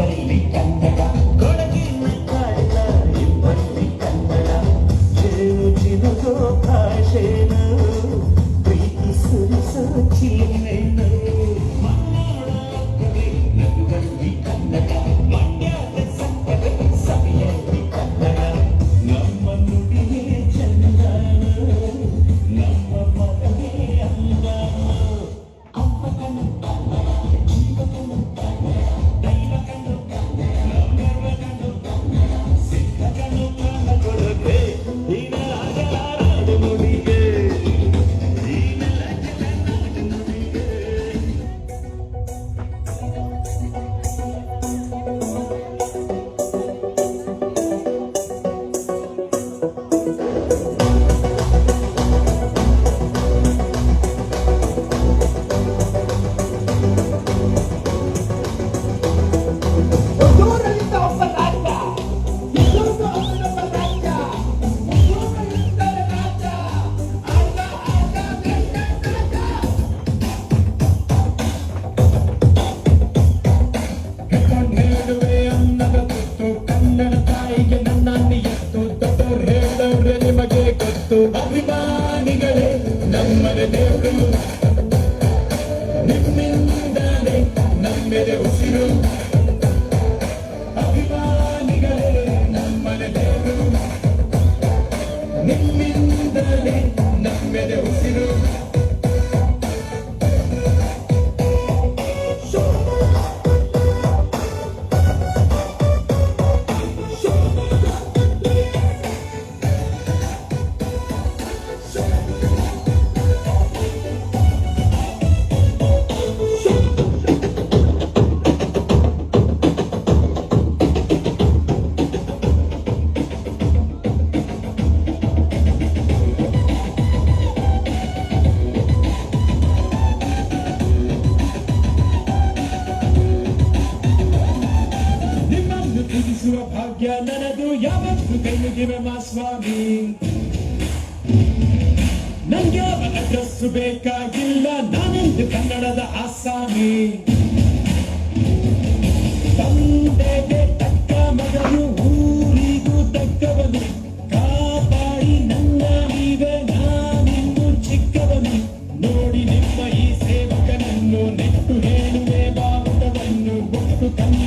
Italy. ಅಭಿಮಾನಿಗಳೇ ನಮ್ಮನೆ ದೇವರು. ನಿಮ್ಮಿಂದಾನೆ ನಮ್ಮೆದೆ ಉಸಿರು. ಅಭಿಮಾನಿಗಳೇ ನಮ್ಮನೆ ದೇವರು. ನಿಮ್ಮಿಂದಾನೆ ನಮ್ಮೆದೆ ಉಸಿರು. ತಿಳಿಸುವ ಭಾಗ್ಯ ನನದು ಯಾವತ್ತು ಕೈ ಮುಗಿವೆ ಮಾ ಸ್ವಾಮಿ. ನಂಗೆ ಅಡ್ರೆಸ್ ಬೇಕಾಗಿಲ್ಲ, ನಾನೊಂದು ಕನ್ನಡದ ಆಸಾಮಿ. ತಂದೆಗೆ ತಕ್ಕ ಮಗನು, ಊರಿಗೂ ತಕ್ಕವನು. ಕಾಪಾಡಿ ನನ್ನ ನೀವೆ, ನಾನಿನ್ನು ಚಿಕ್ಕವನು. ನೋಡಿ ನಿಮ್ಮ ಈ ಸೇವಕನನ್ನು ನೆಟ್ಟು ಹೇಳುವೆ ಬಾವುಟವನ್ನು ಒಟ್ಟು ಕನ್ನಡದ